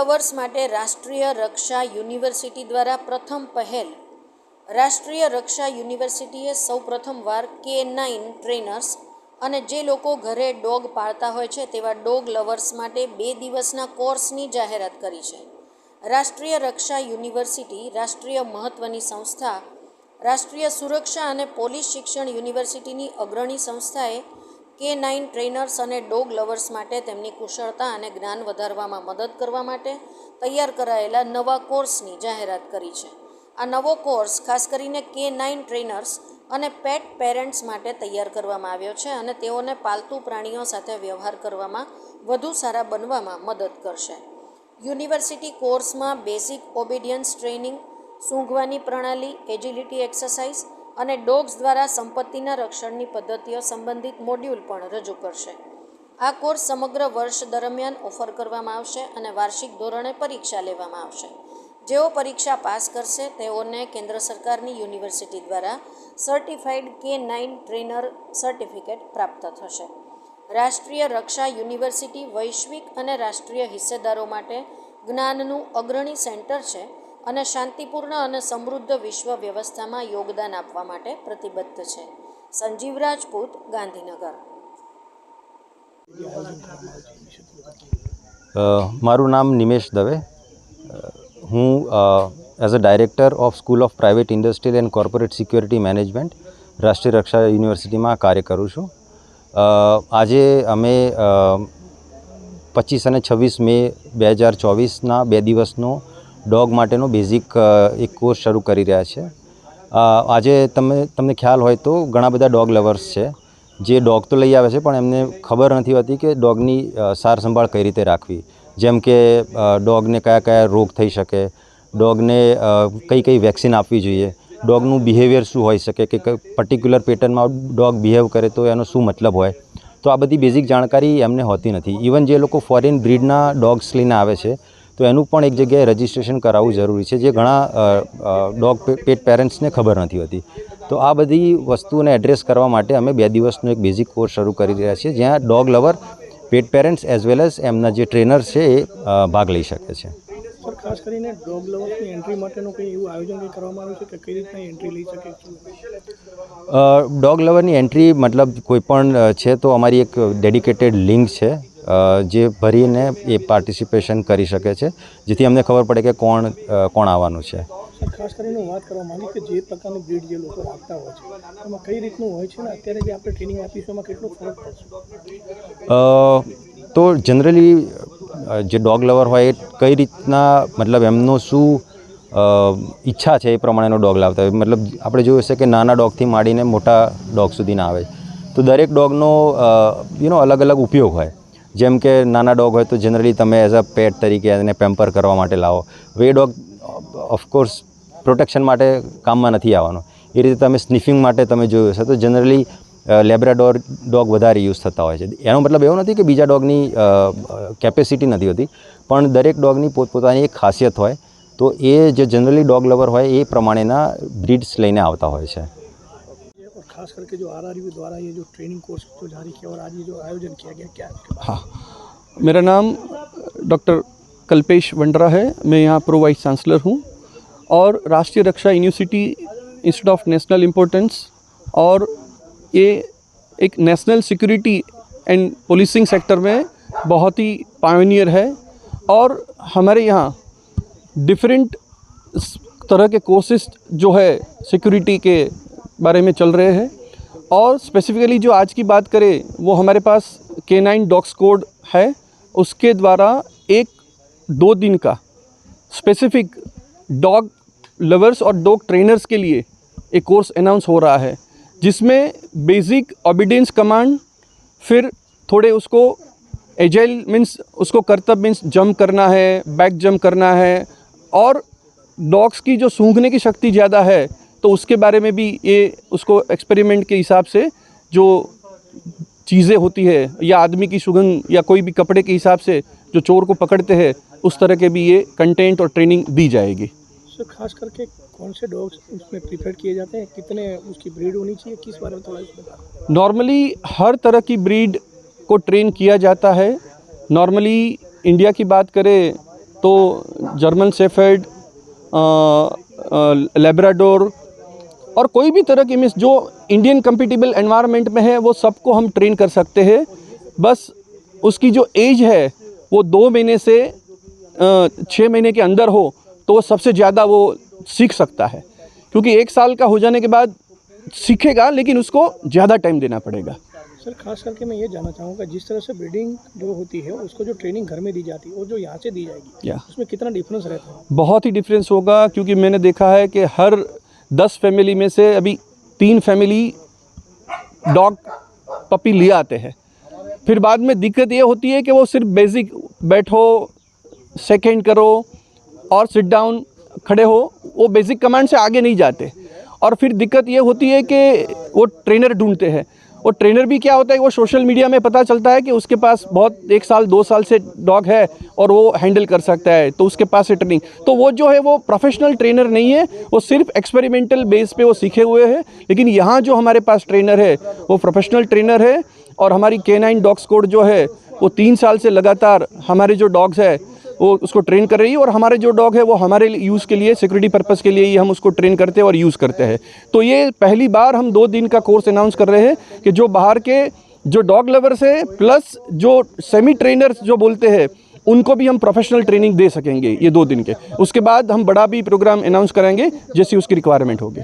Lovers માટે રાષ્ટ્રીય રક્ષા university દ્વારા પ્રથમ પહેલ. રાષ્ટ્રીય રક્ષા યુનિવર્સિટીએ સૌ પ્રથમવાર કે નાઇન ટ્રેનર્સ અને જે લોકો ઘરે ડોગ પાળતા હોય છે તેવા ડોગ લવર્સ માટે બે દિવસના કોર્સની જાહેરાત કરી છે. રાષ્ટ્રીય રક્ષા યુનિવર્સિટી, રાષ્ટ્રીય મહત્ત્વની સંસ્થા, રાષ્ટ્રીય સુરક્ષા અને પોલીસ શિક્ષણ યુનિવર્સિટીની અગ્રણી સંસ્થાએ કે નાઇન ટ્રેનર્સ અને ડોગ લવર્સ માટે તેમની કુશળતા અને જ્ઞાન વધારવામાં મદદ કરવા માટે તૈયાર કરાયેલા નવા કોર્સની જાહેરાત કરી છે. આ નવો કોર્સ ખાસ કરીને કે નાઇન ટ્રેનર્સ અને પેટ પેરેન્ટ્સ માટે તૈયાર કરવામાં આવ્યો છે અને તેઓને પાલતુ પ્રાણીઓ સાથે વ્યવહાર કરવામાં વધુ સારા બનવામાં મદદ કરશે. યુનિવર્સિટી કોર્સમાં બેઝિક ઓબિડિયન્સ ટ્રેનિંગ સૂંઘવાની પ્રણાલી એજિલિટી એક્સરસાઇઝ અને ડોગ્સ દ્વારા સંપત્તિના રક્ષણની પદ્ધતિઓ સંબંધિત મોડ્યુલ પણ રજૂ કરશે. આ કોર્સ સમગ્ર વર્ષ દરમિયાન ઓફર કરવામાં આવશે અને વાર્ષિક ધોરણે પરીક્ષા લેવામાં આવશે. જેઓ પરીક્ષા પાસ કરશે, તેઓને કેન્દ્ર સરકારની યુનિવર્સિટી દ્વારા સર્ટિફાઈડ કે નાઇન ટ્રેનર સર્ટિફિકેટ પ્રાપ્ત થશે. રાષ્ટ્રીય રક્ષા યુનિવર્સિટી વૈશ્વિક અને રાષ્ટ્રીય હિસ્સેદારો માટે જ્ઞાનનું અગ્રણી સેન્ટર છે અને શાંતિપૂર્ણ અને સમૃદ્ધ વિશ્વ વ્યવસ્થામાં યોગદાન આપવા માટે પ્રતિબદ્ધ છે. સંજીવ રાજપૂત, ગાંધીનગર. મારું નામ નિમેશ દવે. હું as a director of school of private industrial and corporate security management Rashtriya Raksha યુનિવર્સિટીમાં કાર્ય કરું છું. આજે અમે પચીસ અને છવ્વીસ મે બે હજાર ચોવીસના બે દિવસનો ડોગ માટેનો બેઝિક એક કોર્સ શરૂ કરી રહ્યા છે. આજે તમે, તમને ખ્યાલ હોય તો ઘણા બધા ડોગ લવર્સ છે. જે ડોગ તો લઈ આવે છે, પણ એમને ખબર નથી હોતી કે ડોગની સારસંભાળ સાર સંભાળ કઈ રીતે રાખવી. જેમ કે ડોગને કયા કયા રોગ થઈ શકે, ડોગને કઈ કઈ વેક્સિન આપવી જોઈએ, ડોગનું બિહેવિયર શું હોઈ શકે, કે પર્ટિક્યુલર પેટર્નમાં ડોગ બિહેવ કરે તો એનો શું મતલબ હોય. તો આ બધી બેઝિક જાણકારી એમને હોતી નથી. ઇવન જે લોકો ફોરેન બ્રીડના ડોગ્સ લઈને આવે છે તો એનું પણ એક જગ્યાએ રજિસ્ટ્રેશન કરાવવું જરૂરી છે જે ઘણા ડોગ પેટ પેરેન્ટ્સને ખબર નથી હોતી. તો આ બધી વસ્તુઓને એડ્રેસ કરવા માટે અમે બે દિવસનો એક બેઝિક કોર્સ શરૂ કરી રહ્યા છીએ જ્યાં dog lover pet parents as well as એમના જે ટ્રેનર છે એ ભાગ લઈ શકે છે. સર ખાસ કરીને ડોગ લવર્સની એન્ટ્રી માટેનું કંઈ એવું આયોજન કરવામાં આવ્યું છે કે કઈ રીતના એન્ટ્રી લઈ શકે ડોગ લવરની એન્ટ્રી મતલબ કોઈ પણ છે તો અમારી એક ડેડિકેટેડ લિંક છે. જે ભરીને એ પાર્ટિસિપેશન કરી શકે છે. જેથી અમને ખબર પડે કે કોણ કોણ આવવાનું છે. ખાસ કરીને વાત કરવા માંગુ કે જે પ્રકારની બ્રીડ જે લોકો રાખતા હોય છે એમાં કઈ રીતનું હોય છે ને? અત્યારે જે આપણે ટ્રેનિંગ આપીશું એમાં કેટલો ફરક પડશે? તો જનરલી જે ડોગ લવર હોય એ કઈ રીતના મતલબ એમનો શું ઈચ્છા છે એ પ્રમાણેનો ડોગ લાવતા હોય? મતલબ આપણે જોયું હશે કે નાના ડોગથી માંડીને મોટા ડોગ સુધીના આવે. તો દરેક ડોગનો યુ નો અલગ અલગ ઉપયોગ હોય. જેમ કે નાના ડોગ હોય તો જનરલી તમે એઝ અ પેટ તરીકે એને પેમ્પર કરવા માટે લાવો. વે ડોગ ઓફકોર્સ પ્રોટેક્શન માટે કામમાં નથી આવવાનો. એ રીતે તમે સ્નિફિંગ માટે તમે જોયું હશે તો જનરલી લેબ્રાડોર ડોગ વધારે યુઝ થતા હોય છે. એનો મતલબ એવો નથી કે બીજા ડોગની કેપેસિટી નથી હોતી. પણ દરેક ડોગની પોતપોતાની એક ખાસિયત હોય તો એ જે જનરલી ડોગ લવર હોય એ પ્રમાણેના બ્રિડ્સ લઈને આવતા હોય છે. खास करके जो आर द्वारा ये जो ट्रेनिंग कोर्स जो जारी किया और आज ये जो आयोजन किया गया, क्या है हाँ। मेरा नाम डॉक्टर कल्पेश वंडरा है। मैं यहाँ प्रो वाइस चांसलर हूँ और Rashtriya Raksha university institute of national importance और ये एक national security and policing sector में बहुत ही पायोनियर है और हमारे यहाँ डिफरेंट तरह के कोर्सेज जो है सिक्योरिटी के बारे में चल रहे हैं। और स्पेसिफिकली जो आज की बात करें, वो हमारे पास के नाइन डॉग्स कोड है। उसके द्वारा एक दो दिन का स्पेसिफिक डॉग लवर्स और डॉग ट्रेनर्स के लिए एक कोर्स अनाउंस हो रहा है, जिसमें बेसिक ऑबिडेंस कमांड फिर थोड़े उसको एजाइल मीन्स उसको करतब मीन्स जंप करना है बैक जंप करना है। और डॉग्स की जो सूंघने की शक्ति ज़्यादा है तो उसके बारे में भी ये उसको एक्सपेरिमेंट के हिसाब से जो चीज़ें होती है या आदमी की सुगंध या कोई भी कपड़े के हिसाब से जो चोर को पकड़ते हैं उस तरह के भी ये कंटेंट और ट्रेनिंग दी जाएगी। सर खास करके कौन से डॉग्स उसमें प्रीफर किए जाते हैं? कितने उसकी ब्रीड होनी चाहिए? किस बारे में थोड़ा नॉर्मली हर तरह की ब्रीड को ट्रेन किया जाता है। नॉर्मली इंडिया की बात करें तो जर्मन सेफर्ड लेब्राडोर और कोई भी तरह की मीन्स जो इंडियन कंपिटेबल एनवायरनमेंट में है वो सबको हम ट्रेन कर सकते हैं। बस उसकी जो एज है वो दो महीने से छः महीने के अंदर हो तो वो सबसे ज़्यादा वो सीख सकता है। क्योंकि एक साल का हो जाने के बाद सीखेगा लेकिन उसको ज़्यादा टाइम देना पड़ेगा। सर खास करके मैं ये जानना चाहूँगा जिस तरह से ब्रीडिंग जो होती है उसको जो ट्रेनिंग घर में दी जाती है और जो यहाँ से दी जाएगी उसमें कितना डिफरेंस रहता है? बहुत ही डिफरेंस होगा क्योंकि मैंने देखा है कि हर दस फैमिली में से अभी तीन फैमिली डॉग पपी ले आते हैं। फिर बाद में दिक्कत ये होती है कि वो सिर्फ़ बेसिक बैठो सेकेंड करो और सिट डाउन खड़े हो, वो बेसिक कमांड से आगे नहीं जाते। और फिर दिक्कत ये होती है कि वो ट्रेनर ढूंढते हैं। वो ट्रेनर भी क्या होता है, वो सोशल मीडिया में पता चलता है कि उसके पास बहुत, एक साल, दो साल से डॉग है और वो हैंडल कर सकता है तो उसके पास है ट्रेनिंग तो वो जो है, वो प्रोफेशनल ट्रेनर नहीं है, वो सिर्फ़ एक्सपेरिमेंटल बेस पे वो सीखे हुए हैं, लेकिन यहाँ जो हमारे पास ट्रेनर है, वो प्रोफेशनल ट्रेनर है और हमारी के नाइन डॉग स्कोड जो है, वो तीन साल से लगातार हमारे जो डॉग्स है वो उसको ट्रेन कर रही है और हमारे जो डॉग है, वो हमारे यूज़ के लिए सिक्योरिटी पर्पज़ के लिए ही हम उसको ट्रेन करते हैं और यूज़ करते हैं। तो ये पहली बार हम दो दिन का कोर्स अनाउंस कर रहे हैं कि जो बाहर के जो डॉग लवर्स है प्लस जो सेमी ट्रेनर्स जो बोलते हैं, उनको भी हम प्रोफेशनल ट्रेनिंग दे सकेंगे ये दो दिन के। उसके बाद हम बड़ा भी प्रोग्राम अनाउंस करेंगे जैसी उसकी रिक्वायरमेंट होगी।